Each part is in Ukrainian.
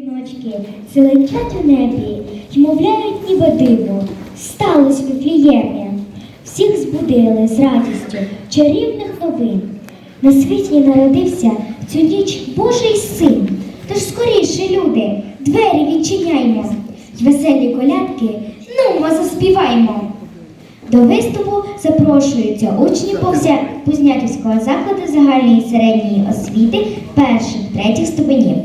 Віночки зеленчать у небі й мовляють ніби диво. Сталось в Віфліємі. Всіх збудили з радістю чарівних новин. На світі народився в цю ніч Божий син. Тож скоріше, люди, двері відчиняймо. й Веселі колядки, ну, ми заспіваймо. До виступу запрошуються учні Познятівського закладу загальної середньої освіти перших третіх ступенів.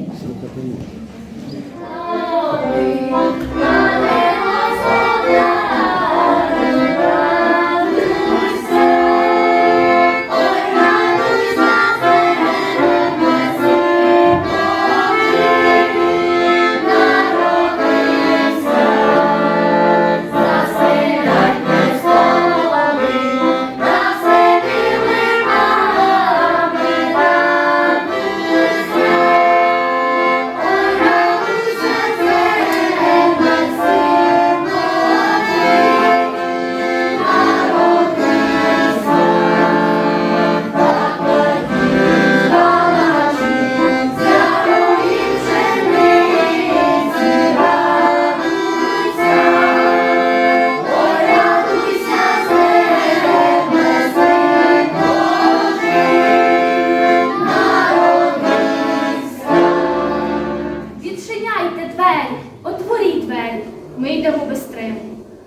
Йдемо.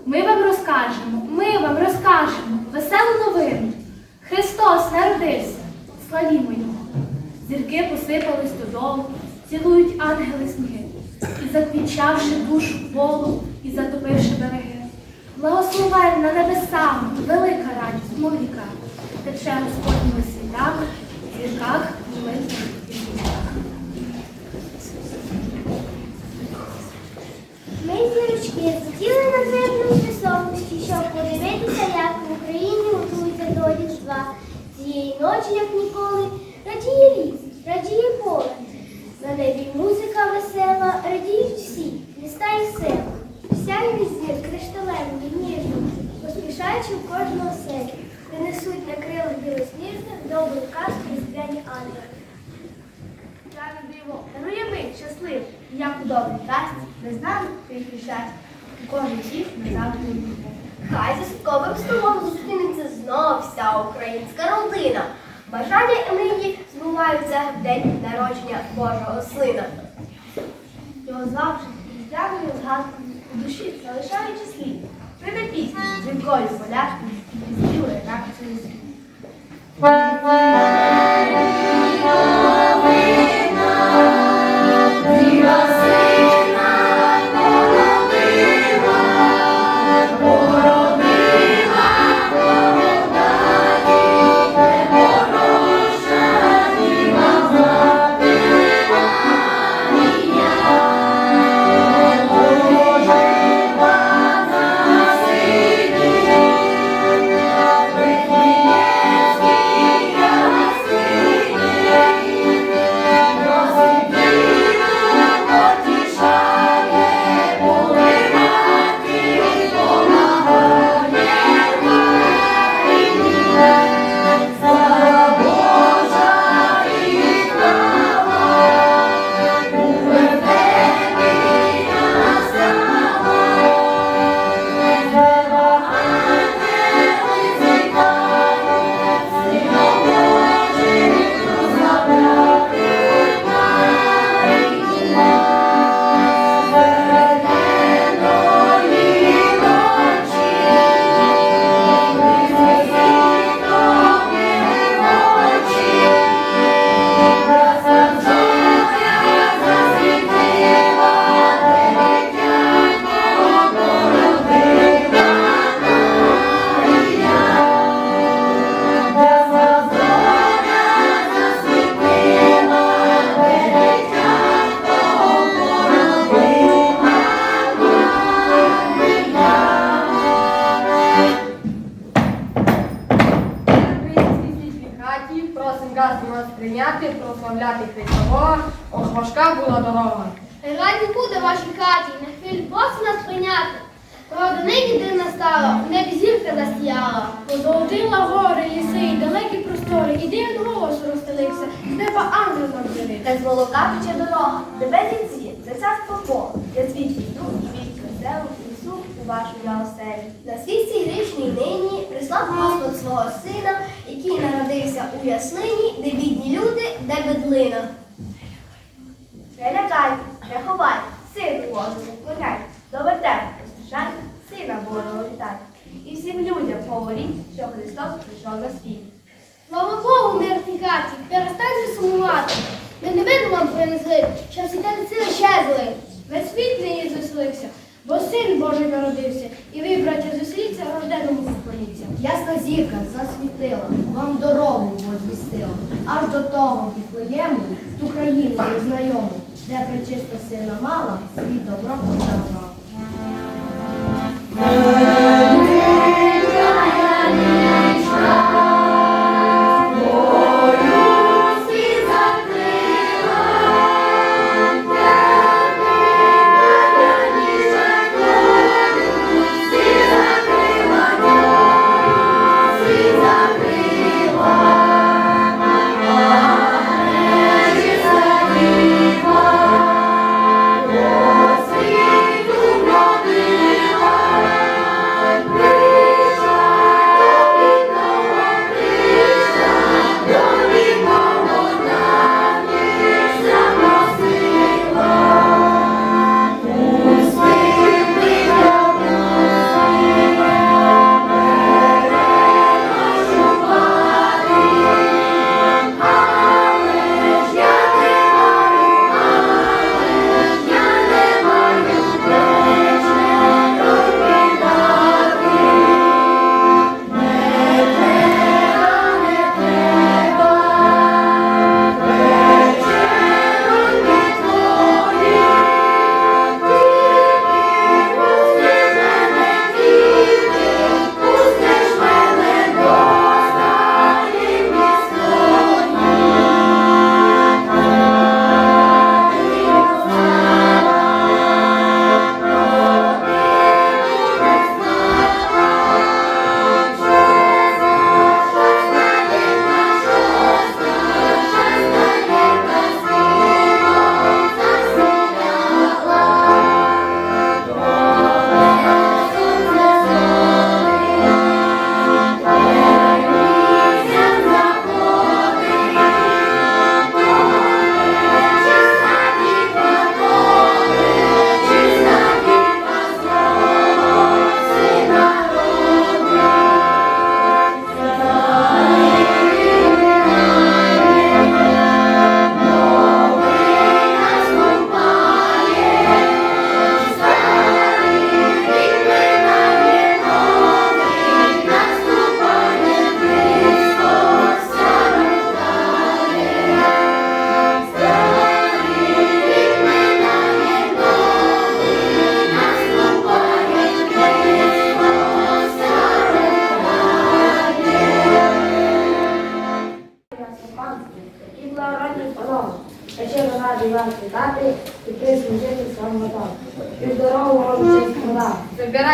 Ми вам розкажемо, ми вам розкажемо веселу новину. Христос народився, славімо Його. Зірки посипались додолу, цілують ангели сніги, і заквічавши душу волу, і затопивши береги. Благословенна небесами, велика радість мовніка, тече Господніми в зірках, і світах. Ми зірочки злетіли на землю з високості, щоб подивитися, як в Україні готуються до Різдва. Цієї ночі, як ніколи, радіє ліс, радіє поле. На небі музика весела, радіють всі, міста і села. Всякі зір кришталевні, ніжні, поспішаючи в кожну оселю, принесуть на крилах білосніжних добру казку різдвяні ангели. Рано диво, дарує ми щаслив, як у добрій касті, без нами приїжджать. Кожен сів назавжди любов. Хай за святковим столом зустрінеться знов вся українська родина. Бажання і мрії збуваються в день народження Божого Сина. Його звавши різдвяною згадкою, у душі залишаючи слід. Прийде пісня, дзвінкою поляшкою, і співає так через нас прославляти Христового, ох важка була дорога. Раді буде вашій хаті, на хвиль Бог нас прийняти. Правда, нині дивна стала, в небі зірка засіяла. Позолотила гори, ліси, і далекі простори, і дивен голос розстелився, з неба ангел нам. Та з молока пече дорога, де безліч зір, за царство Бога, я світлий дух і від веселу несу у вашу я оселю. На світі грішній нині прислав Господь свого сина, який народився у яслині, де бідні люди, де бедлина. Не лякайте, не ховайте, сину Божому вклоняйте, до вертепу поспішайте, сина Божого вітайте. І всім людям говоріть, що Христос прийшов на світ. Слава Богу, мирній хаті, перестаньте сумувати. Ми не видно вам принесли, що всі сили щезли. Весь світ нині звеселився, бо син Божий народився, і ви, браття, зустріться, рожденому поклоніться. Ясна зірка засвітила, вам дорогу возвістила, аж до того підплиємо ту країну незнайому, де причиста сина мала, свій добро подарував.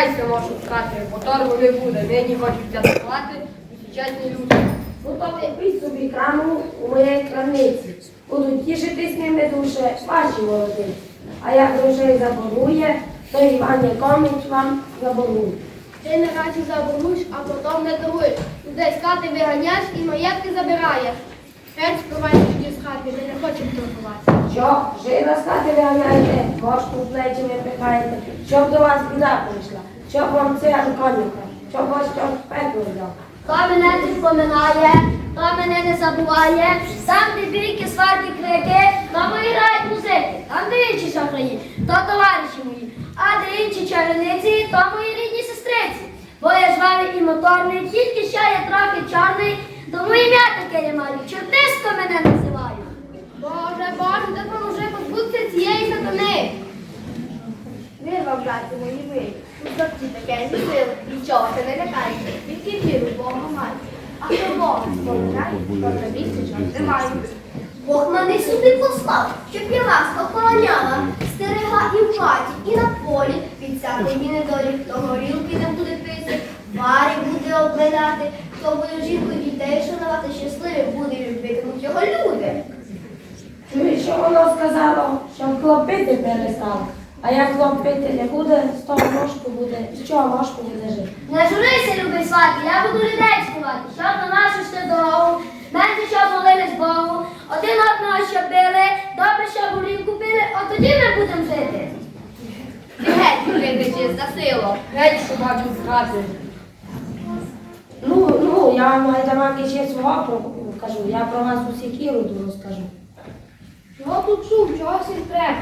Забирайся, можу хати, бо торгу не буде, нині хочуть святкувати сучасні люди. Ну то купіть собі краму у моїй крамниці. Будуть тішитись ними душе ваші молодиці. А як грошей заборує, то Іван Якович вам заборує. Ти не радше заборуєш, а потім не даруєш. Людей з хати виганяєш і маєтки забираєш. Геть співайте тоді з хати, ми не хочемо торгувати. Що, жида з хати виганяєте, кошку в плечі не пихаєте, щоб до вас біда прийшла, щоб вам циган конюха, щоб вас чорт в пекло взяв. Хто мене не вспоминає, хто мене не забуває, там, де бійки, сварки, крики, і грають музики, там, де інші шахраї, то товариші мої, а де інші чарівниці, то мої рідні сестриці. Бо я жвавий і моторний, тільки ще я трохи чорний, тому ім'я таке я маю, чортисько мене називають. Боже, Боже, допоможи позбутися цієї сатани. Вірва, браті мої ви, тут завжди таке сили, нічого не лякайте, тільки Бога маю. А хто Бога чорти. Бог мене сюди послав, щоб я вас охороняла, стерегла і в хаті, і на полі, від всякої недолі, хто горілки не буде пити, варі буде обминати, хто буде жінку дітей шанувати, щасливі буде любитимуть його люди. Чуєш, що воно сказало, що щоб хлопити перестав. А як хлопити не буде, з того мошку буде, з чого мошку буде жити. Не журися, любий свати, я буду людей співати, щоб на нашу йшли дорогу, менше щоб молились Богу, один одного щоб били, добре, щоб горілку пили, от тоді ми будемо жити. Геть, вибачи, за силу. Геть, що бачу з хати. Ну, ну, я вам гайдамаки ще свого кажу, я про вас усіх іроду розкажу. Чого тут шум, чого всім треба?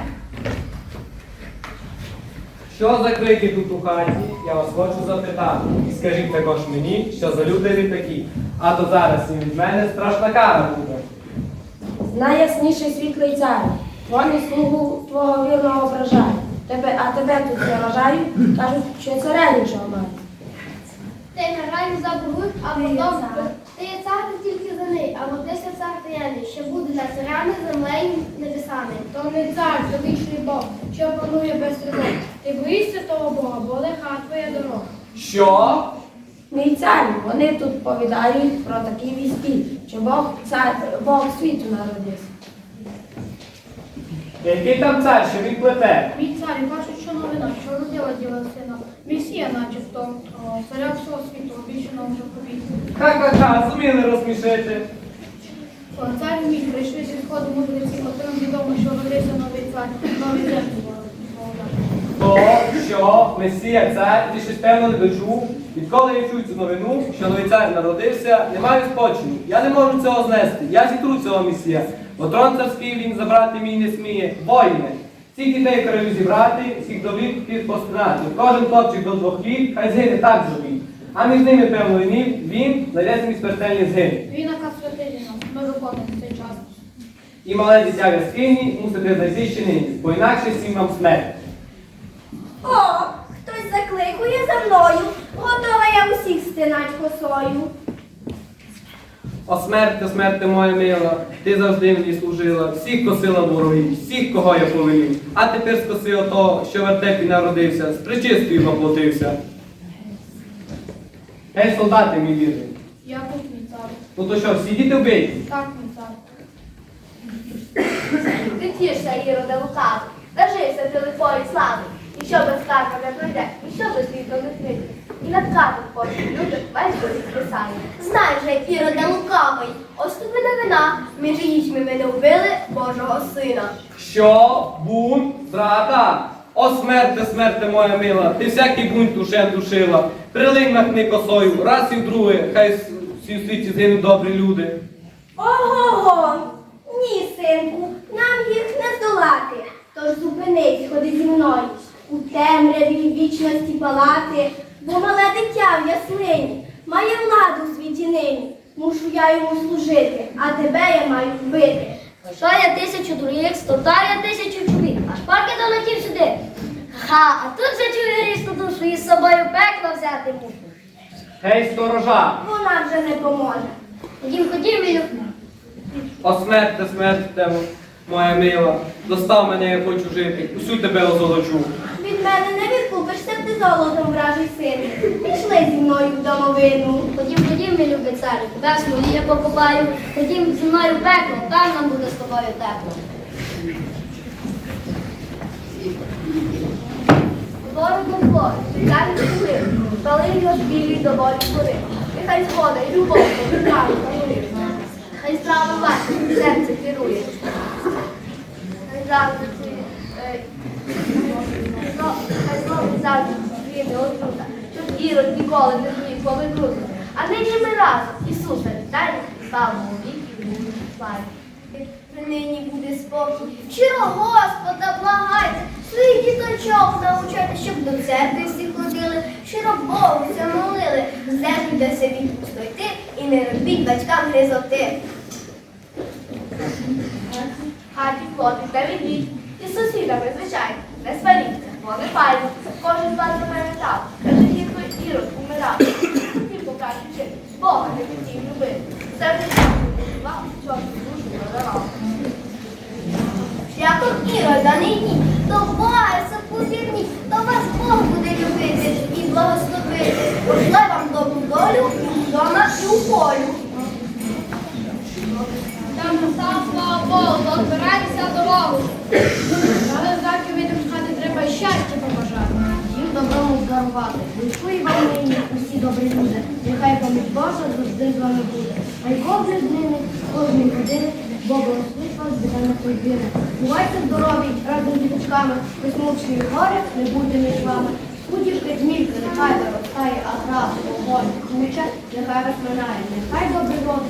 Що за крики тут у хаті? Я вас хочу запитати. І скажіть також мені, що за люди ви такі. А то зараз і від мене страшна кара буде. Найясніший світлий цар, вони слугу твого вірного ображають. Тебе, а тебе тут заважають, кажуть, що царевичого мають. Ти на раю забудь, а потім ти є цар тільки за неї, а от ти ся цар таємний, що буде над царями, землею, небесами. То не цар, то вічний Бог, що панує без тривог. Ти боїшся того Бога, бо лиха твоя дорога. Що? Мій цар, вони тут повідають про такі вісті, що Бог, цар, Бог світу народився. Який там цар, що він плете? Мій царі кажуть, що новина, що родила діла сина. Месія, начебто, о, царя всього світу, обіщеного вже повітря. Ха-ха-ха, зуміли розсмішити. Цар мій, прийшли зі сходу мудреці, отим відомо, що родився новий цар, новий землю То, що Месія цар, ти щось певно не дочув. Відколи я чую цю новину, що новий цар народився, немає спочину. Я не можу цього знести. Я зітру цього месія. Бо трон царський він забрати мій не сміє. Воїне. Всіх дітей королю зібрати, всіх довів під постинати. Кожен хлопчик до двох літ, хай згине так зробіть. А між ними, певно, він, він знайдеться мій смертельний згин. Він наказ І мале дитя в яскині мусите знайти ще нині, бо інакше всім вам смерть. О, хтось закликує за мною, готова я усіх стинать косою. О смерти, смерти моя мила, ти завжди мені служила, всіх косила ворогів, всіх, кого я повелів. А тепер скоси ото, що в вертепі народився, з причистою воплотився. Гей, солдати, мій вірний. Я тут цар. Ну то що, всі діти вбиті? Так. Ти тішся, Іроде, лукавий. Дажися ти лихої слави. І що без карма не пройде, і що без світла не прийде. І над катом кожен люди весь бо відписає. Знай же, Іроде лукавий, ось тобі новина, між їжьми ми не вбили Божого сина. Що? Бунт? Зрада? О смерте, смерте моя мила, ти всякий бунт душем душила. Прилинь махни косою, раз і вдруге, хай всі в світі згинуть добрі люди. Ого-го! Синку, нам їх не здолати. Тож зупинись, ходи зі мною. У темряві вічності палати, бо мале дитя в яслині має владу у світі нині. Мушу я йому служити, а тебе я маю вбити. Що я тисячу других, стота я тисячу чоловік, аж поки долетів сюди. Ха, а тут же чую різку душу і з собою пекло взяти мушу. Гей, сторожа! Вона вже не поможе. Ходім, ходім, Ілю. О смерте, смерте, моя мила, достав мене, я хочу жити, усю тебе озолочу. Від мене не відкупишся ти золотом, вражий син. Пішли зі мною в домовину. Ходім, ходім, мій любий царю, тебе в смолі я покупаю. Ходім зі мною в пекло, там нам буде з тобою тепло. Ворогу зло, світанки сили, стали його білі доволі гори. Нехай згода і любов повідали панує. Хай справа бачить, серце керує. Завжди е, завжди зустріне отрута, щоб ірод ніколи не зміг повернути. А нині ми разом, Ісуса, вітаємо і славимо віки в славі. Нині буде спокій. Щиро Господа благайте, своїх діточок научайте, щоб до церкви всі ходили, щиро Богу все молили, землю де все відпусто і не робіть батькам гризоти. Хаті хлопці та відліть, і з сусідами, звичайно, не сваріться, вони файні, кожен з вас запам'ятав, каже гірко ірод умирав. Хотів покаже вчити, Бога не хотів любити, завжди вам чорну душу продавав. Шляхом ірода не йдіть, до Бога запозірніть, то вас Бог буде любити і благословити. Пошле вам добру долю вдома і у полю. Там настав, слава Богу, то збирайтеся дорогу. дарувати. Вийшли вам нині усі добрі люди. Нехай поміч Божа завжди з вами буде. Хай Бог не днини, кожної години, Бог благословить вас біда подвірне. Бувайте здорові разом з діточками, висмучені горе, не будьте між вами. Будівки змілька, нехай виростає, а гра, вогонь, куча, нехай вас минає, нехай добрий род,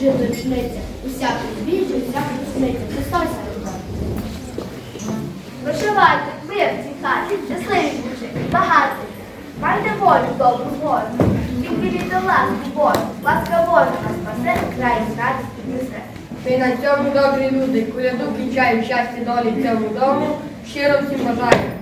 жито і пшниця, усякий збіжжя, усяка сниться. Христос рождає. Прощавайте, мир в цій хаті, щасливі душі, багаті. Майте волю, добру волю. Відвідайте ласку Божу, ласка Божа нас спасе, край з радістю несе. Ми на цьому добрі люди, коляду кінчаємо щастя долі цьому дому. Щиро всім бажаю